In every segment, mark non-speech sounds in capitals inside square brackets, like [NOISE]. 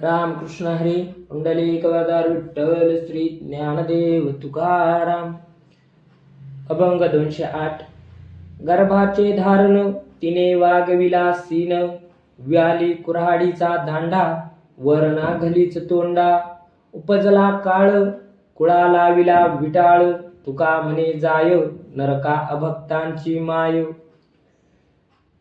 रामकृष्ण हरी कुंडलिकवादार विठ्ठल श्री ज्ञानदेव तुकाराम. अभंग दोनशे आठ. गर्भाचे धारण तिने वागविला सीन व्याली कुऱ्हाडीचा दांडा वरणा घलीच तोंडा. उपजला काळ कुळा लाविला विटाळ. तुका म्हणे जाय नरका अभक्तांची माय.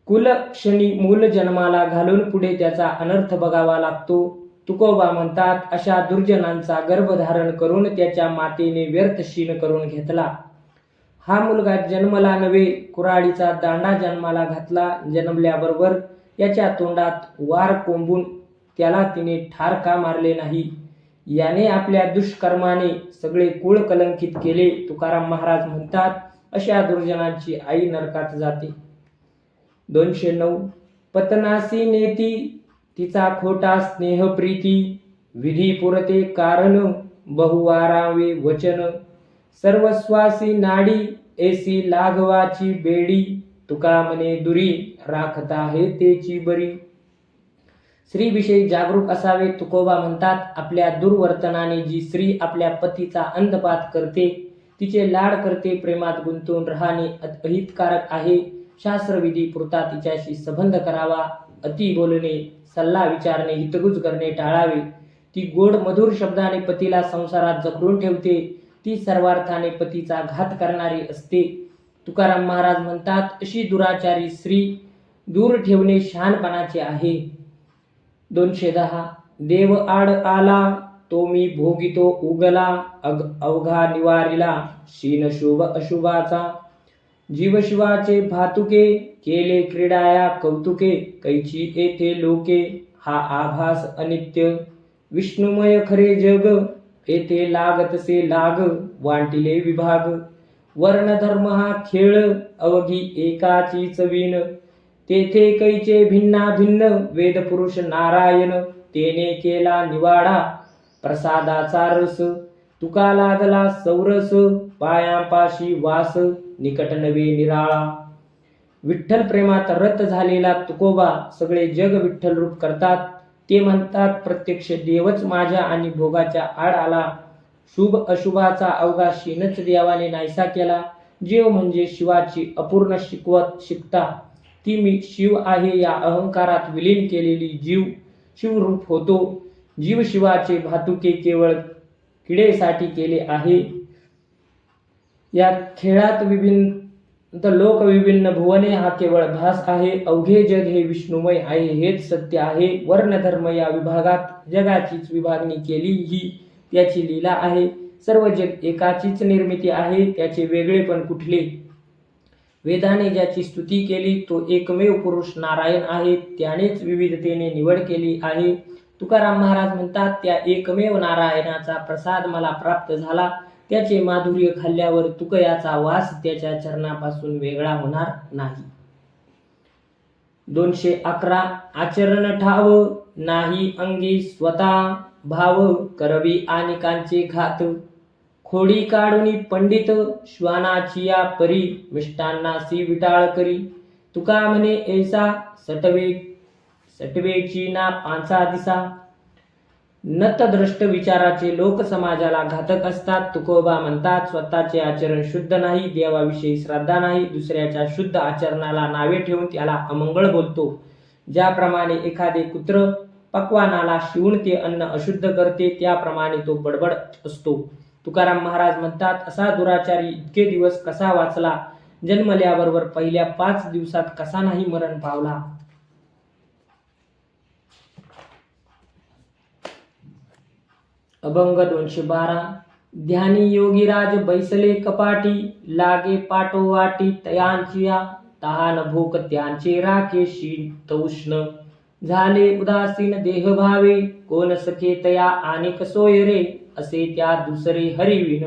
कुल क्षणी मूल जन्माला घालून पुढे त्याचा अनर्थ बघावा लागतो. तुकोबा म्हणतात अशा दुर्जनांचा गर्भधारण करून त्याच्या मातेने व्यर्थ शीन करून घेतला. हा मुलगा जन्मला नव्हे कुऱ्हाडीचा दांडा जन्माला घातला. जन्मल्याबरोबर याच्या तोंडात वार कोंबून त्याला तिने ठार का मारले नाही. याने आपल्या दुष्कर्माने सगळे कुळ कलंकित केले. तुकाराम महाराज म्हणतात अशा दुर्जनांची आई नरकात जाते. दोनशे नऊ. पतनासी नेती तिचा खोटा स्नेह प्रीती विधी पुरते कारण बहुवारावे वचन. सर्वस्वासी नाडी एसी लाघवाची बेडी तुका मने दुरी राखता हे तेची बरी. स्त्रीविषयी जागरूक असावे तुकोबा म्हणतात आपल्या दुर्वर्तनाने जी स्त्री आपल्या पतीचा अंधपात करते तिचे लाड करते प्रेमात गुंतून राहणे अहितकारक आहे. शास्त्रविधी पुरता तिच्याशी संबंध करावा. अति बोलणे सल्ला विचारणे हितगुज करणे टाळावे. ती गोड मधुर शब्दाने पतीला संसारात जखडून ठेवते. ती सर्वार्थाने पतीचा घात करणारी असते. तुकाराम महाराज म्हणतात अशी दुराचारी स्त्री दूर ठेवणे शहाणपणाचे आहे. दोनशे दहा. देव आड आला तो मी भोगितो उगला अग अवघा निवारिला. शीन शुभ अशुभाचा. जीवशिवाचे भातुके केले क्रीडाया कौतुके कैची येथे लोके हा आभास अनित्य. विष्णुमय खरे जग येथे लागतसे लाग वांटिले विभाग. वर्णधर्म हा खेळ अवघी एकाची चवीन. तेथे कैचे भिन्ना भिन्न वेदपुरुष नारायण तेने केला निवाडा प्रसादाचा रस. तुका लागला सौरस पायांपाशी वास. निकट नवे निराळा. विठ्ठल प्रेमात रत झालेला तुकोबा सगळे जग विठ्ठल रूप करतात. ते म्हणतात प्रत्यक्ष देवच माझ्या आणि भोगाच्या आड आला. शुभ अशुभाचा अवघा शिनच देवाने नाहीसा केला. जीव म्हणजे शिवाची अपूर्ण शिकवत शिकता. ती मी शिव आहे या अहंकारात विलीन केलेली जीव. शिवरूप होतो. जीव शिवाचे भातुके केवळ किडेसाठी केले आहे. या खेळात विभिन्न लोक विभिन्न भुवने हा केवळ भास आहे. अवघे जग हे विष्णुमय आहे हेच सत्य आहे. वर्णधर्म या विभागात जगाचीच विभागणी केली ही त्याची लीला आहे. सर्व जग एकाचीच निर्मिती आहे त्याचे वेगळेपण कुठले? वेदाने ज्याची स्तुती केली तो एकमेव पुरुष नारायण आहे. त्यानेच विविधतेने निवड केली आहे. तुकाराम महाराज म्हणतात त्या एकमेव नारायणाचा प्रसाद मला प्राप्त झाला. त्याचे माधुर्य खाल्ल्यावर तुकयाचा वास त्याच्या चरणापासून वेगळा होणार नाही. दोनशे अकरा आचरण ठाव नाही अंगी स्वतः भाव करवी आणि कांचे घात. खोडी काढून पंडित श्वानाची या परी मिष्टांनासी विटाळ करी. तुका म्हणे ऐसा सटवे सटवेची ना पांचा दिसा. नतद्रष्ट विचाराचे लोक समाजाला घातक असतात. तुकोबा म्हणतात स्वतःचे आचरण शुद्ध नाही देवाविषयी श्रद्धा नाही दुसऱ्याच्या शुद्ध आचरणाला नावे ठेवून त्याला अमंगळ बोलतो. ज्याप्रमाणे एखादे कुत्र पक्वानाला शिवून ते अन्न अशुद्ध करते त्याप्रमाणे तो बडबड असतो. तुकाराम महाराज म्हणतात असा दुराचारी इतके दिवस कसा वाचला? जन्मल्याबरोबर पहिल्या पाच दिवसात कसा नाही मरण पावला? अभंग दोनशे बारा. ध्यानी योगीराज बैसले कपाटी लागे पाटोवाटी तयांचिया तहान भूक त्यांचे राखे शीत उष्ण. झाले उदासीन देह भावे कोण सखे तया आणि सोय रे असे त्या दुसरे हरिविन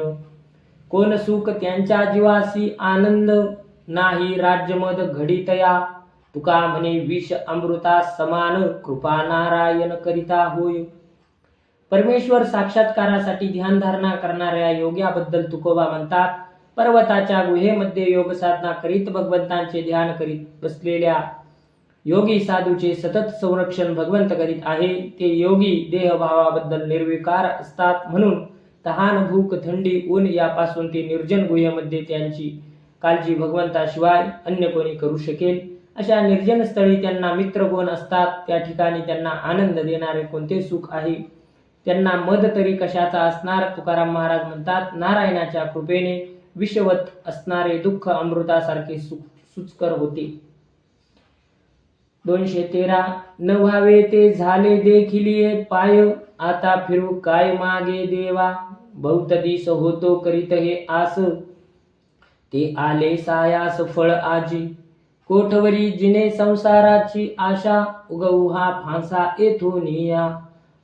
कोण सुख त्यांच्या जीवासी आनंद नाही राज्यमद घडितया तुका म्हणे विष अमृता समान कृपा नारायण करिता होय. परमेश्वर साक्षात्कारासाठी ध्यानधारणा करणाऱ्या योग्याबद्दल तुकोबा म्हणतात पर्वताच्या गुहेमध्ये योग साधना करीत भगवंतांचे ध्यान करीत बसलेल्या योगी साधूचे सतत संरक्षण भगवंत करीत आहे. ते योगी देहभावाबद्दल निर्विकार असतात म्हणून तहान भूक थंडी ऊन यापासून ते निर्जन गुहेमध्ये त्यांची काळजी भगवंताशिवाय अन्य कोणी करू शकेल. अशा निर्जन स्थळी त्यांना मित्रगोण असतात? त्या ठिकाणी त्यांना आनंद देणारे कोणते सुख आहे? त्यांना मद तरी कशाचा असणार? तुकाराम महाराज म्हणतात नारायणाच्या कृपेने विषवत असणारे दुःख अमृतासारखे सुचकर होते. दोनशे तेरा न व्हावे ते झाले देखील पाय आता फिरू काय मागे देवा? बहुत दिस होतो करीत हे आस ते आले सायास फळ आजी. कोठवरी जिने संसाराची आशा उगवू हा फांसा येथून या.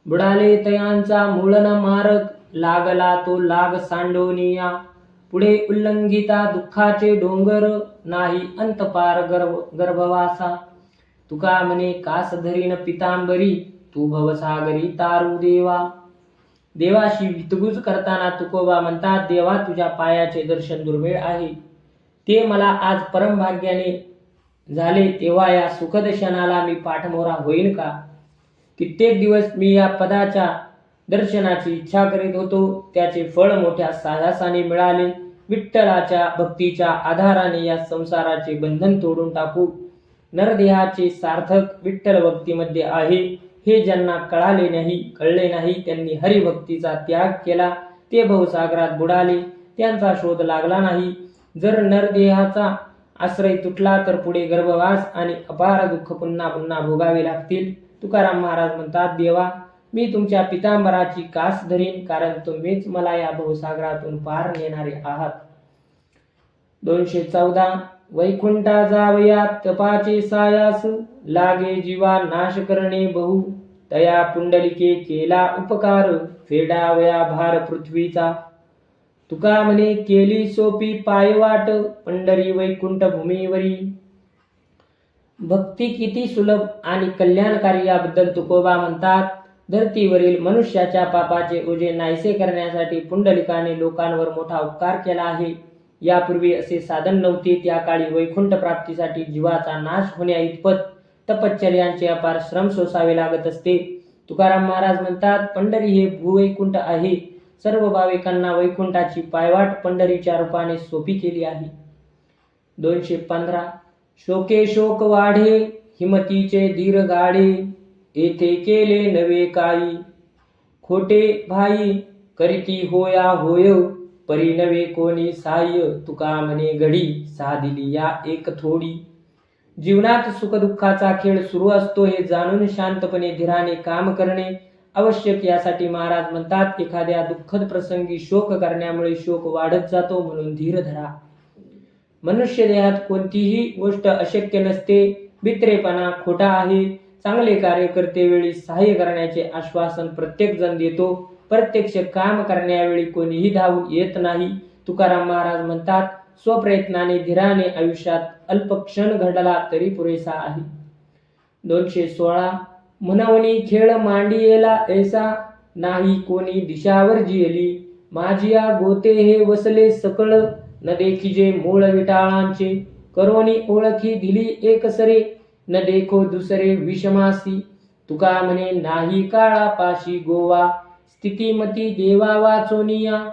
बुडाले तयांचा मूळन मारक लागला तो लाग सांडोनिया. पुढे उल्लंघिता दुःखाचे डोंगर नाही अंतपार गर्भ गर्भवासा. तुका म्हणे कास धरीन पितांबरी तू भवसागरी तारू देवा. देवाशी हितगुज करताना तुकोबा म्हणतात देवा तुझ्या पायाचे दर्शन दुर्मिळ आहे. ते मला आज परमभाग्याने झाले तेव्हा या सुखदशनाला मी पाठमोरा होईल का? कित्येक दिवस मी या पदाच्या दर्शनाची इच्छा करीत होतो. त्याचे फळ मोठ्या साहसाने मिळाले. विठ्ठलाच्या भक्तीच्या आधाराने या संसाराचे बंधन तोडून टाकू. नरदेहाचे सार्थक विठ्ठल भक्तीमध्ये आहे. हे ज्यांना कळाले नाही कळले नाही त्यांनी हरिभक्तीचा त्याग केला. ते भवसागरात बुडाले. त्यांचा शोध लागला नाही. जर नरदेहाचा आश्रय तुटला तर पुढे गर्भवास आणि अपार दुःख पुन्हा पुन्हा भोगावे लागतील. तुकाराम महाराज म्हणतात देवा मी तुमच्या पितांबराची कास धरीन कारण तुम्हीच मला या भूसागरातून पार नेणारे आहात. दोनशे चौदा वैकुंठा जावया तपाचे सायास लागे जीवा नाश करणे बहु. तया पुंडलिके केला उपकार फेडावया भार पृथ्वीचा. तुका म्हणे केली सोपी पायवाट पंढरी वैकुंठ भूमीवरी. भक्ती किती सुलभ आणि कल्याणकारी याबद्दल तुकोबा म्हणतात. धरतीवरील मनुष्याच्या पापाचे ओझे नाहीसे करण्यासाठी पुंडलिकाने लोकांवर मोठा उपकार केला आहे. यापूर्वी असे साधन नव्हते. त्या काळी वैकुंठ प्राप्तीसाठी जीवाचा नाश होण्या इतपत तपश्चर्यांचे अपार श्रम सोसावे लागत असते. तुकाराम महाराज म्हणतात पंढरी हे भूवैकुंठ आहे. सर्व भाविकांना वैकुंठाची पायवाट पंढरीच्या रूपाने सोपी केली आहे. दोनशे पंधरा शोके शोक वाढे हिमतीचे धीर गाढे येथे केले नवे काही. खोटे भाई करीती होया होय परी नवे कोणी साह्य तुका म्हणे घडी साधिली या एक थोडी. जीवनात सुखदुःखाचा खेळ सुरू असतो हे जाणून शांतपणे धीराने काम करणे आवश्यक यासाठी महाराज म्हणतात एखाद्या दुःखद प्रसंगी शोक करण्यामुळे शोक वाढत जातो म्हणून धीर धरा. मनुष्य देहात कोणतीही गोष्ट अशक्य नसते. बित्रेपणा खोटा आहे. चांगले कार्य करते वेळी सहाय्य करण्याचे आश्वासन प्रत्येक जण देतो. प्रत्यक्ष काम करण्यावेळी कोणीही धावून येत नाही. तुकाराम महाराज म्हणतात स्वप्रयत्नाने धीराने आयुष्यात अल्प क्षण घडला तरी पुरेसा आहे. दोनशे सोळा. म्हणवणी खेळ मांडियेला ऐसा. नाही कोणी दिशावर जियली माझिया गोते हे वसले सकळ. न देखिजे मूळ विटाळांचे. करोनी ओळखी दिली एकसरे न देखो दुसरे विषमासी. तुका म्हणे नाही काळा पाशी गोवा स्थितीमती देवा वाचोनिया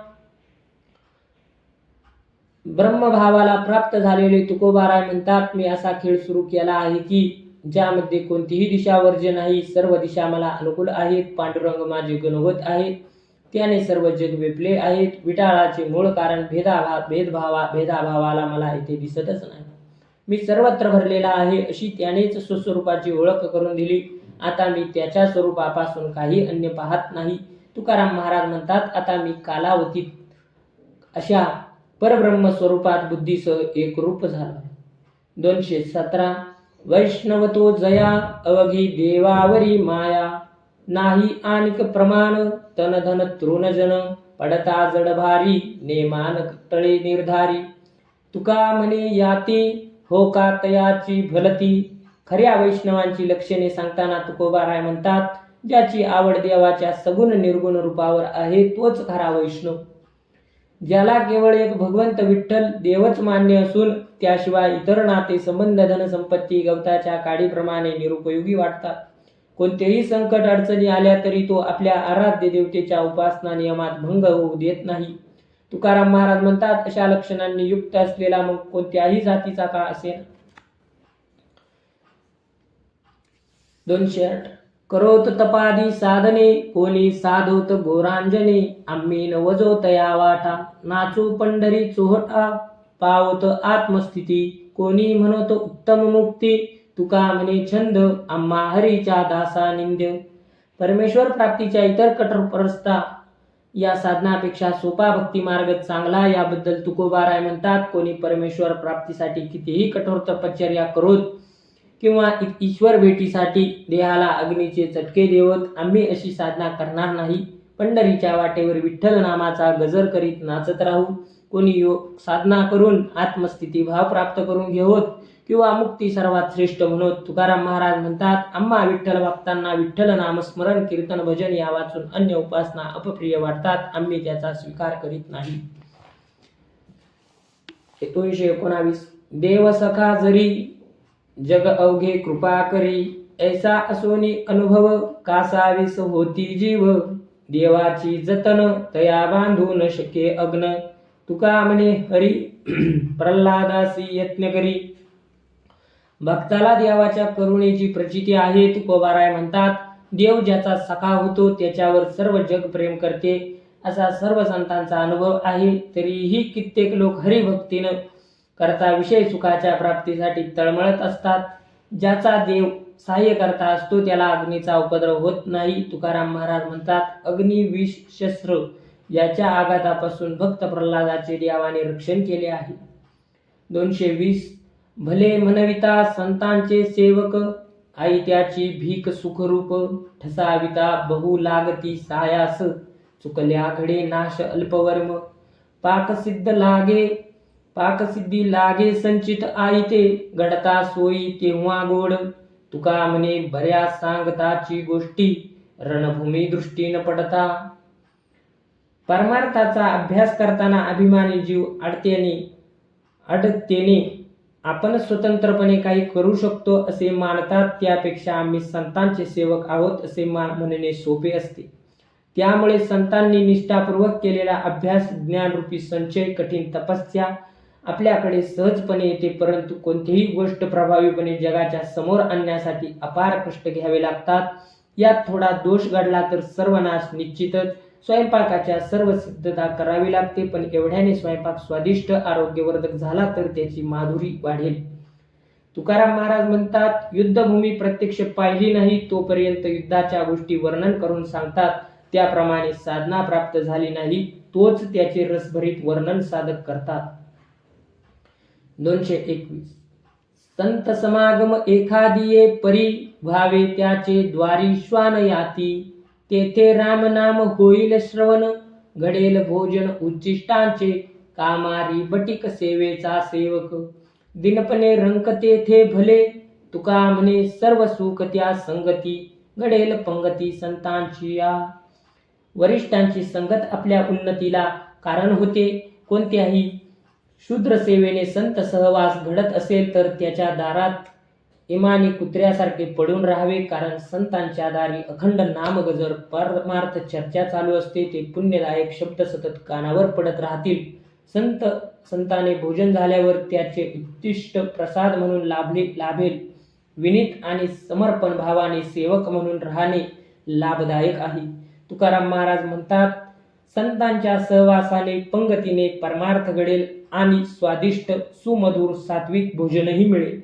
ब्रह्मभावाला प्राप्त झालेले तुकोबाराय म्हणतात मी असा खेळ सुरू केला आहे की ज्यामध्ये कोणतीही दिशा वर्ज्य नाही. सर्व दिशा मला अनुकूल आहेत. पांडुरंग माझे गुणवत आहेत. त्याने सर्व जग वेपले आहेत. विटाळाचे मूळ कारण भेदाभा भेदभावा भेदाभावाला मला इथे दिसतच नाही. मी सर्वत्र भरलेला आहे अशी त्यानेच स्वस्वरूपाची ओळख करून दिली. आता मी त्याच्या स्वरूपापासून काही अन्य पाहत नाही. तुकाराम महाराज म्हणतात आता मी कालावतीत अशा परब्रह्म स्वरूपात बुद्धीसह एक रूप झाला. दोनशे सतरा. वैष्णव तो जया अवघी देवावरी माया. नाही आणिक प्रमाण तन धन तृणजन पडता जडभारी नेमान तळे निर्धारी. तुका म्हणे याती हो का तयाची भलती? खऱ्या वैष्णवांची लक्षणे सांगताना तुकोबाराय म्हणतात ज्याची आवड देवाच्या सगुण निर्गुण रूपावर आहे तोच खरा वैष्णव. ज्याला केवळ एक भगवंत विठ्ठल देवच मान्य असून त्याशिवाय इतर नाते संबंध धनसंपत्ती गवताच्या काडीप्रमाणे निरुपयोगी वाटतात. कोणतेही संकट अडचणी आल्या तरी तो आपल्या आराध्य देवतेच्या उपासना नियमात भंग होऊ देत नाही. तुकाराम महाराज म्हणतात अशा लक्षणांनी युक्त असलेला मग कोणत्याही जातीचा का असेल? दोनशे आठ. करोत तपादी साधने कोणी साधोत गोरांजने आम्ही नवजोत या वाटा. नाचू पंढरी चोहटा पावत आत्मस्थिती कोणी म्हणत उत्तम मुक्ती. तुका म्हणे छंद आम्हा हरीच्या दासा निंद्य परमेश्वर प्राप्तीच्या इतर कठोर परस्ता या साधनापेक्षा सोपा भक्ती मार्ग चांगला याबद्दल तुकोबाराय म्हणतात. कोणी परमेश्वर प्राप्तीसाठी कितीही कठोर तपश्चर्या करोत किंवा ईश्वर भेटीसाठी देहाला अग्नीचे चटके देवत आम्ही अशी साधना करणार नाही. पंढरीच्या वाटेवर विठ्ठल नामाचा गजर करीत नाचत राहू. कोणी योग साधना करून आत्मस्थिती भाव प्राप्त करून घेवत किंवा मुक्ती सर्वात श्रेष्ठ म्हणून तुकाराम महाराज म्हणतात आम्हा विठ्ठल भक्तांना विठ्ठल नामस्मरण कीर्तन भजन या वाचून अन्य उपासना अपप्रिय वाटतात. आम्ही त्याचा स्वीकार करीत नाही. एकोणीसशे एकोणावीस. देव सखा जरी जग अवघे कृपा करी ऐसा असोनी अनुभव कासावीस होती जीव. देवाची जतन तया बांधू न शके अग्न. तुका म्हणे हरी [CLEARS THROAT] प्रल्हादासी यत्न करी भक्ताला देवाच्या करुणेची प्रचिती आहे तुकोबाराय म्हणतात देव ज्याचा सखा होतो त्याच्यावर सर्व जग प्रेम करते. असा सर्व संतांचा अनुभव आहे तरीही कित्येक लोक हरिभक्तीनं करता विषय सुखाच्या प्राप्तीसाठी तळमळत असतात. ज्याचा देव सहाय्य करता असतो त्याला अग्नीचा उपद्रव होत नाही तुकाराम महाराज म्हणतात अग्नी विष शस्त्र याच्या आघातापासून भक्त प्रल्हादाचे देवाने रक्षण केले आहे. दोनशे वीस भले म्हणविता संतांचे सेवक आई त्याची भीक सुखरूप ठसाविता बहु लागती सायास चुकल्या घडे नाश अल्पवर्म. पाकसिद्ध लागे पाकसिद्धी लागे संचित आईते घडता सोयी तेव्हा गोड. तुका म्हणे बऱ्याच सांगताची गोष्टी रणभूमी दृष्टीनं पडता. परमार्थाचा अभ्यास करताना अभिमानी जीव अडतेने अडतेने आपण स्वतंत्रपणे काही करू शकतो असे मानतात. त्यापेक्षा आम्ही संतांचे सेवक आहोत असे मा म्हणणे सोपे असते. त्यामुळे संतांनी निष्ठापूर्वक केलेला अभ्यास ज्ञानरूपी संचय कठीण तपस्या आपल्याकडे सहजपणे येते परंतु कोणतीही गोष्ट प्रभावीपणे जगाच्या समोर आणण्यासाठी अपार कष्ट घ्यावे लागतात. यात थोडा दोष घडला तर सर्वनाश निश्चितच. स्वयंपाकाच्या सर्व सिद्धता करावी लागते पण एवढ्याने स्वयंपाक स्वादिष्ट आरोग्यवर्धक झाला तर त्याची माधुरी वाढेल. तुकाराम महाराज म्हणतात युद्धभूमी प्रत्यक्ष पाहिली नाही तोपर्यंत युद्धाच्या गोष्टी वर्णन करून सांगतात. त्याप्रमाणे साधना प्राप्त झाली नाही तोच त्याचे रसभरीत वर्णन साधक करतात. दोनशे एकवीस. संत समागम एखादिये परी व्हावे त्याचे द्वारी श्वान याती. तेथे राम नाम होईल श्रवण घडेल भोजन उच्चिष्टांचे कामारी बटिक सेवेचा सेवक. दिनपणे रंक तेथे भले तुका म्हणे सर्व सुख त्या संगती घडेल पंगती संतांची या. वरिष्ठांची संगत आपल्या उन्नतीला कारण होते कोणत्याही शूद्र सेवेने संत सहवास घडत असेल तर त्याच्या दारात इमानी कुत्र्यासारखे पडून राहावे कारण संतांच्या दारी अखंड नामगजर परमार्थ चर्चा चालू असते. ते पुण्यदायक शब्द सतत कानावर पडत राहतील. संत संताने भोजन झाल्यावर त्याचे उत्तिष्ट प्रसाद म्हणून लाभले लाभेल. विनीत आणि समर्पण भावाने सेवक म्हणून राहणे लाभदायक आहे. तुकाराम महाराज म्हणतात संतांच्या सहवासाने पंगतीने परमार्थ घडेल आणि स्वादिष्ट सुमधुर सात्विक भोजनही मिळेल.